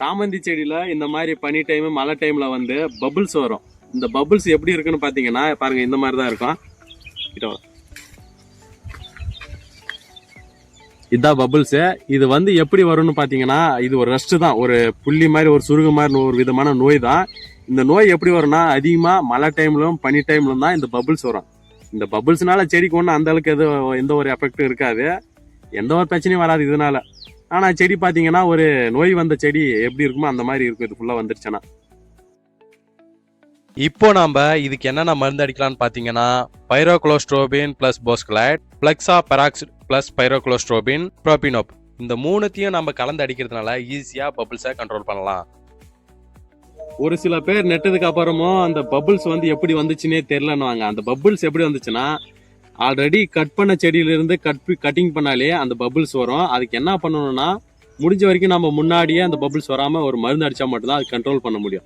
சாமந்தி செடியில் இந்த மாதிரி பனி டைமு மழை டைமில் வந்து பபுள்ஸ் வரும். இந்த பபுள்ஸ் எப்படி இருக்குன்னு பார்த்தீங்கன்னா பாருங்க இந்த மாதிரி தான் இருக்கும் கிட்ட இதுதான் பபுள்ஸு இது வந்து எப்படி வரும்னு பார்த்தீங்கன்னா இது ஒரு ரஸ்ட்டு தான். ஒரு புள்ளி மாதிரி ஒரு சுருகு மாதிரி ஒரு விதமான நோய் தான். இந்த நோய் எப்படி வரும்னா அதிகமாக மழை டைம்லும் பனி டைம்லும் தான் இந்த பபுள்ஸ் வரும். இந்த பபுள்ஸ்னால செடிக்கு ஒன்றும் அந்த அளவுக்கு எதுவும் எந்த ஒரு எஃபெக்டும் இருக்காது. எந்த ஒரு பிரச்சனையும் வராது இதனால. ஆனா செடி பாத்தீங்கன்னா ஒரு நோய் வந்த செடி எப்படி இருக்குமோ அந்த மாதிரி இருக்கும். இது ஃபுல்லா வந்துருச்சுன்னா. இப்போ நாம இதுக்கு என்னென்ன மருந்து அடிக்கலாம்னு பார்த்தீங்கன்னா பைரோக்ளோஸ்ட்ரோபின் பிளஸ் போஸ்கலைட் பிளக்ஸா பெராக்ஸ் பிளஸ் பைரோக்ளோஸ்ட்ரோபின் ப்ரோபினோப் இந்த மூணுத்தையும் நம்ம கலந்து அடிக்கிறதுனால ஈஸியாக பபிள்ஸை கண்ட்ரோல் பண்ணலாம். ஒரு சில பேர் நெட்டதுக்கு அப்புறமும் அந்த பபிள்ஸ் வந்து எப்படி வந்துச்சுன்னே தெரியலன்னுவாங்க. அந்த பபிள்ஸ் எப்படி வந்துச்சுன்னா ஆல்ரெடி கட் பண்ண செடியிலிருந்து கட் கட்டிங் பண்ணாலே அந்த பபுள்ஸ் வரும். அதுக்கு என்ன பண்ணணும்னா முடிஞ்ச வரைக்கும் நம்ம முன்னாடியே அந்த பபுள்ஸ் வராமல் ஒரு மருந்து அடித்தா மட்டும்தான் அது கண்ட்ரோல் பண்ண முடியும்.